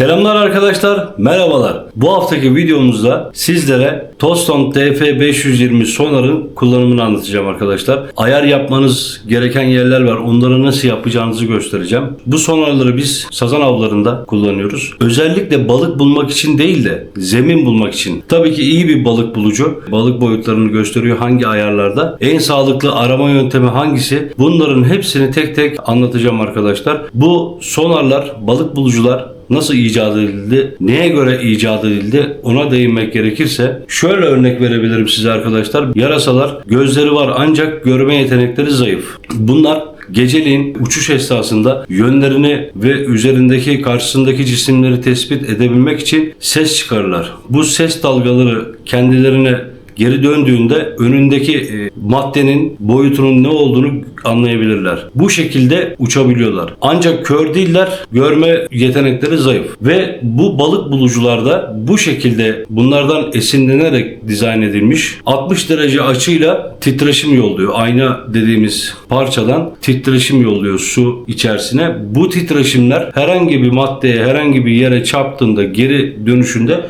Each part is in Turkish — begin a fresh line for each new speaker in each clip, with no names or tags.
Selamlar arkadaşlar, merhabalar. Bu haftaki videomuzda sizlere Toston TF520 sonarın kullanımını anlatacağım arkadaşlar. Ayar yapmanız gereken yerler var. Onları nasıl yapacağınızı göstereceğim. Bu sonarları biz sazan avlarında kullanıyoruz. Özellikle balık bulmak için değil de zemin bulmak için. Tabii ki iyi bir balık bulucu balık boyutlarını gösteriyor hangi ayarlarda. En sağlıklı arama yöntemi hangisi? Bunların hepsini tek tek anlatacağım arkadaşlar. Bu sonarlar, balık bulucular nasıl icat edildi, neye göre icat edildi ona değinmek gerekirse şöyle örnek verebilirim size arkadaşlar. Yarasalar gözleri var ancak görme yetenekleri zayıf. Bunlar geceliğin uçuş esnasında yönlerini ve üzerindeki karşısındaki cisimleri tespit edebilmek için ses çıkarırlar. Bu ses dalgaları kendilerine geri döndüğünde önündeki e, maddenin boyutunun ne olduğunu anlayabilirler. Bu şekilde uçabiliyorlar. Ancak kör değiller, görme yetenekleri zayıf. Ve bu balık bulucularda bu şekilde bunlardan esinlenerek dizayn edilmiş 60 derece açıyla titreşim yolluyor. Ayna dediğimiz parçadan titreşim yolluyor su içerisine. Bu titreşimler herhangi bir maddeye, herhangi bir yere çarptığında geri dönüşünde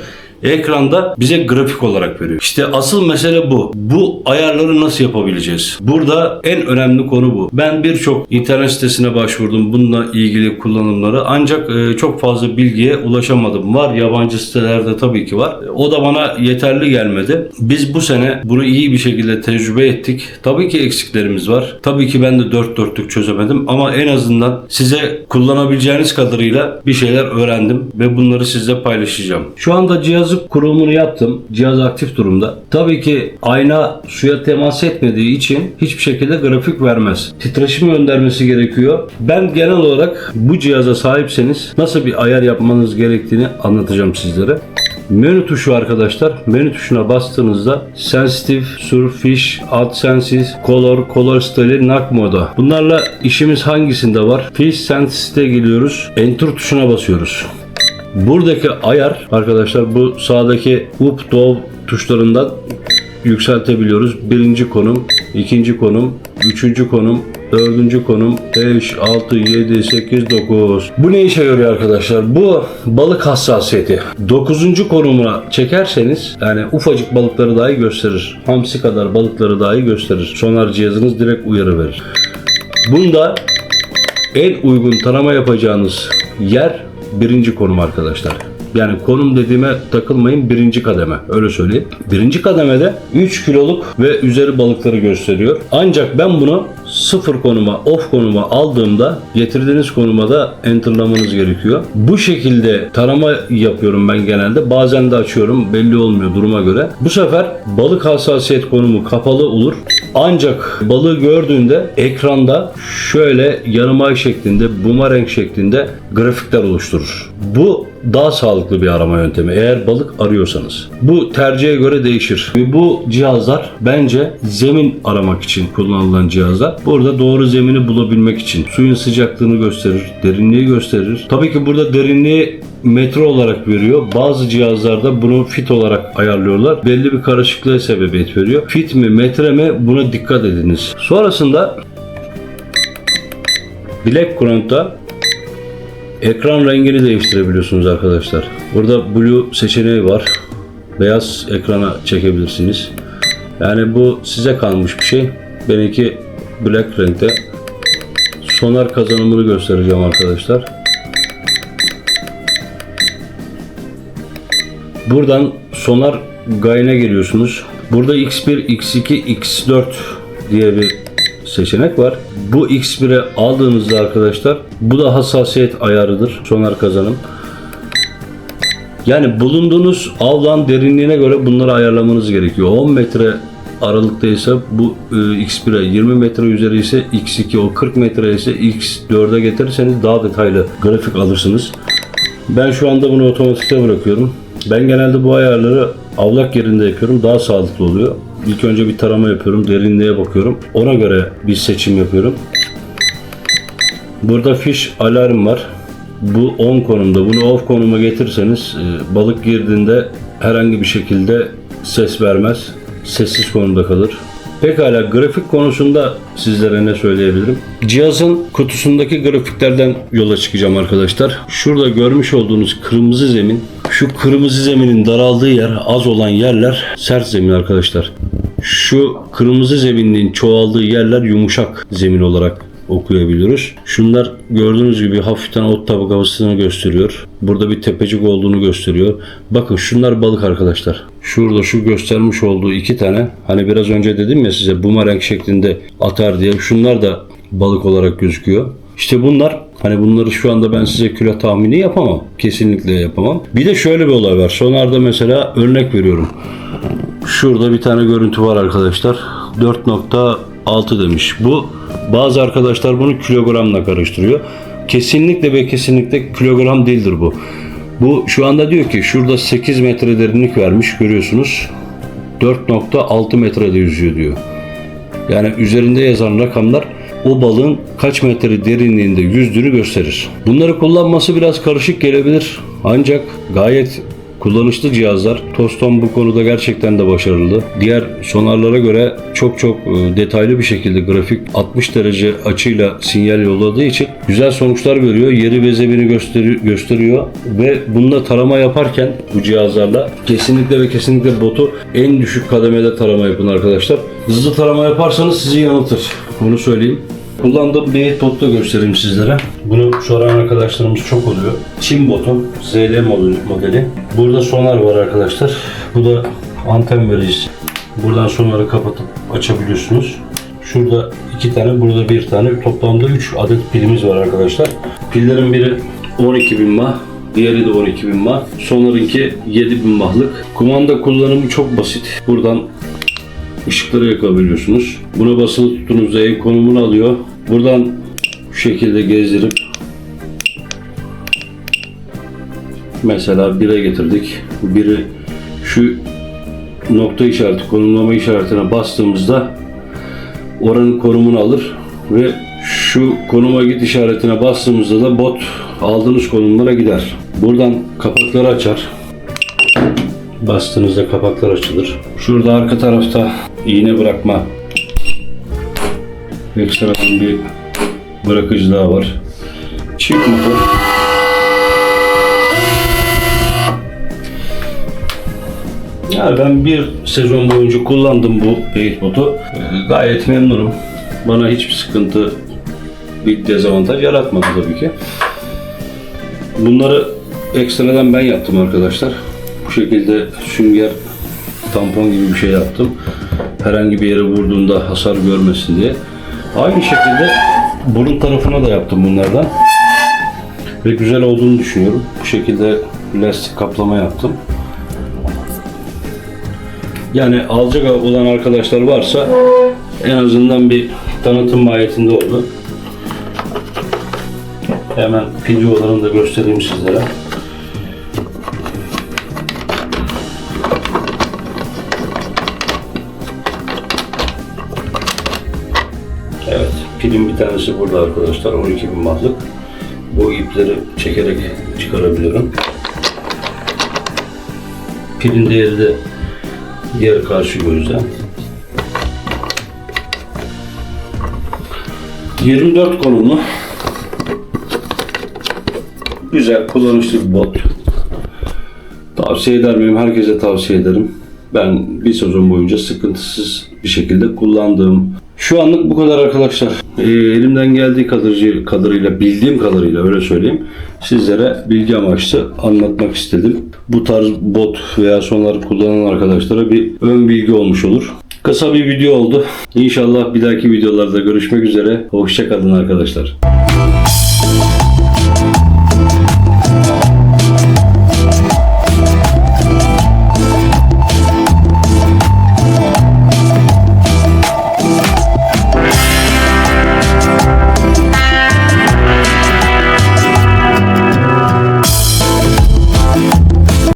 ekranda bize grafik olarak veriyor. İşte asıl mesele bu. Bu ayarları nasıl yapabileceğiz? Burada en önemli konu bu. Ben birçok internet sitesine başvurdum bununla ilgili kullanımları ancak e, çok fazla bilgiye ulaşamadım. Var yabancı sitelerde tabii ki var. O da bana yeterli gelmedi. Biz bu sene bunu iyi bir şekilde tecrübe ettik. Tabii ki eksiklerimiz var. Tabii ki ben de dört dörtlük çözemedim ama en azından size kullanabileceğiniz kadarıyla bir şeyler öğrendim ve bunları sizle paylaşacağım. Şu anda cihazı kurulumunu yaptım. Cihaz aktif durumda. Tabii ki ayna suya temas etmediği için hiçbir şekilde grafik vermez. Titreşim göndermesi gerekiyor. Ben genel olarak bu cihaza sahipseniz nasıl bir ayar yapmanız gerektiğini anlatacağım sizlere. Menü tuşu arkadaşlar. Menü tuşuna bastığınızda Sensitive, Surfish, AdSenses, Color, Color Style, Knock moda. Bunlarla işimiz hangisinde var? Fish Sensitive'e geliyoruz. Enter tuşuna basıyoruz. Buradaki ayar arkadaşlar bu sağdaki up down tuşlarından yükseltebiliyoruz. Birinci konum, ikinci konum, üçüncü konum, dördüncü konum, 5, 6, 7, 8, 9. Bu ne işe yarıyor arkadaşlar? Bu balık hassasiyeti. Dokuzuncu konumuna çekerseniz yani ufacık balıkları dahi gösterir. Hamsi kadar balıkları dahi gösterir. Sonar cihazınız direkt uyarı verir. Bunda en uygun tarama yapacağınız yer birinci konum arkadaşlar. Yani konum dediğime takılmayın birinci kademe öyle söyleyeyim. Birinci kademede 3 kiloluk ve üzeri balıkları gösteriyor. Ancak ben bunu sıfır konuma off konuma aldığımda getirdiğiniz konuma da enterlamanız gerekiyor. Bu şekilde tarama yapıyorum ben genelde. Bazen de açıyorum belli olmuyor duruma göre. Bu sefer balık hassasiyet konumu kapalı olur. Ancak balığı gördüğünde ekranda şöyle yarım ay şeklinde, bumerang şeklinde grafikler oluşturur. Bu daha sağlıklı bir arama yöntemi eğer balık arıyorsanız. Bu tercihe göre değişir. Bu cihazlar bence zemin aramak için kullanılan cihazlar. Burada doğru zemini bulabilmek için suyun sıcaklığını gösterir, derinliği gösterir. Tabii ki burada derinliği metre olarak veriyor. Bazı cihazlarda bunu fit olarak ayarlıyorlar. Belli bir karışıklığa sebebiyet veriyor. Fit mi, metre mi buna dikkat ediniz. Sonrasında Black Current'ta ekran rengini değiştirebiliyorsunuz arkadaşlar. Burada blue seçeneği var. Beyaz ekrana çekebilirsiniz. Yani bu size kalmış bir şey. Benimki black renkte. Sonar kazanımını göstereceğim arkadaşlar. Buradan sonar gayene geliyorsunuz. Burada X1, X2, X4 diye bir seçenek var. Bu X1'e aldığınızda arkadaşlar bu da hassasiyet ayarıdır. Sonar kazanım. Yani bulunduğunuz avlan derinliğine göre bunları ayarlamanız gerekiyor. 10 metre aralıktaysa bu e, X1'e 20 metre üzeri ise X2 o 40 metre ise X4'e getirirseniz daha detaylı grafik alırsınız. Ben şu anda bunu otomatikte bırakıyorum. Ben genelde bu ayarları avlak yerinde yapıyorum. Daha sağlıklı oluyor. İlk önce bir tarama yapıyorum. Derinliğe bakıyorum. Ona göre bir seçim yapıyorum. Burada fish alarm var. Bu on konumda. Bunu off konuma getirseniz e, balık girdiğinde herhangi bir şekilde ses vermez. Sessiz konumda kalır. Pekala grafik konusunda sizlere ne söyleyebilirim? Cihazın kutusundaki grafiklerden yola çıkacağım arkadaşlar. Şurada görmüş olduğunuz kırmızı zemin, şu kırmızı zeminin daraldığı yer, az olan yerler sert zemin arkadaşlar. Şu kırmızı zeminin çoğaldığı yerler yumuşak zemin olarak okuyabiliyoruz. Şunlar gördüğünüz gibi hafiften ot tabakasını gösteriyor. Burada bir tepecik olduğunu gösteriyor. Bakın şunlar balık arkadaşlar. Şurada şu göstermiş olduğu iki tane hani biraz önce dedim ya size bumerang şeklinde atar diye. Şunlar da balık olarak gözüküyor. İşte bunlar hani bunları şu anda ben size kilo tahmini yapamam. Kesinlikle yapamam. Bir de şöyle bir olay var. Sonarda mesela örnek veriyorum. Şurada bir tane görüntü var arkadaşlar. 4.6 demiş. Bu bazı arkadaşlar bunu kilogramla karıştırıyor. Kesinlikle ve kesinlikle kilogram değildir bu. Bu şu anda diyor ki şurada 8 metre derinlik vermiş görüyorsunuz. 4.6 metrede yüzüyor diyor. Yani üzerinde yazan rakamlar o balığın kaç metre derinliğinde yüzdüğünü gösterir. Bunları kullanması biraz karışık gelebilir. Ancak gayet kullanışlı cihazlar. Toston bu konuda gerçekten de başarılı. Diğer sonarlara göre çok çok e, detaylı bir şekilde grafik 60 derece açıyla sinyal yolladığı için güzel sonuçlar veriyor. Yeri ve zemini gösteri- gösteriyor ve bununla tarama yaparken bu cihazlarla kesinlikle ve kesinlikle botu en düşük kademede tarama yapın arkadaşlar. Hızlı tarama yaparsanız sizi yanıltır. Bunu söyleyeyim. Kullandığım bir bot da göstereyim sizlere. Bunu soran arkadaşlarımız çok oluyor. Çin botu ZL modeli-. Burada sonar var arkadaşlar. Bu da anten vericisi. Buradan sonarı kapatıp açabiliyorsunuz. Şurada iki tane, burada bir tane. Toplamda 3 adet pilimiz var arkadaşlar. Pillerin biri 12.000 mah, diğeri de 12.000 mah. Sonarınki 7.000 mahlık. Kumanda kullanımı çok basit. Buradan ışıkları yakabiliyorsunuz. Buna basılı tuttuğunuzda ev konumunu alıyor. Buradan şu şekilde gezdirip mesela bire getirdik. Biri şu nokta işareti, konumlama işaretine bastığımızda oranın konumunu alır ve şu konuma git işaretine bastığımızda da bot aldığınız konumlara gider. Buradan kapakları açar. Bastığınızda kapaklar açılır. Şurada arka tarafta iğne bırakma ekstradan bir bırakıcı daha var. Çift motor. Yani ben bir sezon boyunca kullandım bu beyit botu. Gayet memnunum. Bana hiçbir sıkıntı, bir dezavantaj yaratmadı tabii ki. Bunları ekstradan ben yaptım arkadaşlar. Bu şekilde sünger tampon gibi bir şey yaptım. Herhangi bir yere vurduğunda hasar görmesin diye. Aynı şekilde burun tarafına da yaptım bunlardan. Ve güzel olduğunu düşünüyorum. Bu şekilde lastik kaplama yaptım. Yani alacak olan arkadaşlar varsa en azından bir tanıtım mahiyetinde oldu. Hemen videolarını da göstereyim sizlere. Pilin bir tanesi burada arkadaşlar. 12 bin mahlık. Bu ipleri çekerek çıkarabiliyorum. Pilin değeri de diğer karşı gözle. 24 konumlu güzel kullanışlı bir bot. Tavsiye eder miyim? Herkese tavsiye ederim. Ben bir sezon boyunca sıkıntısız bir şekilde kullandığım. Şu anlık bu kadar arkadaşlar. Ee, elimden geldiği kadarıyla, kadarıyla, bildiğim kadarıyla öyle söyleyeyim. Sizlere bilgi amaçlı anlatmak istedim. Bu tarz bot veya sonları kullanan arkadaşlara bir ön bilgi olmuş olur. Kısa bir video oldu. İnşallah bir dahaki videolarda görüşmek üzere. Hoşçakalın arkadaşlar.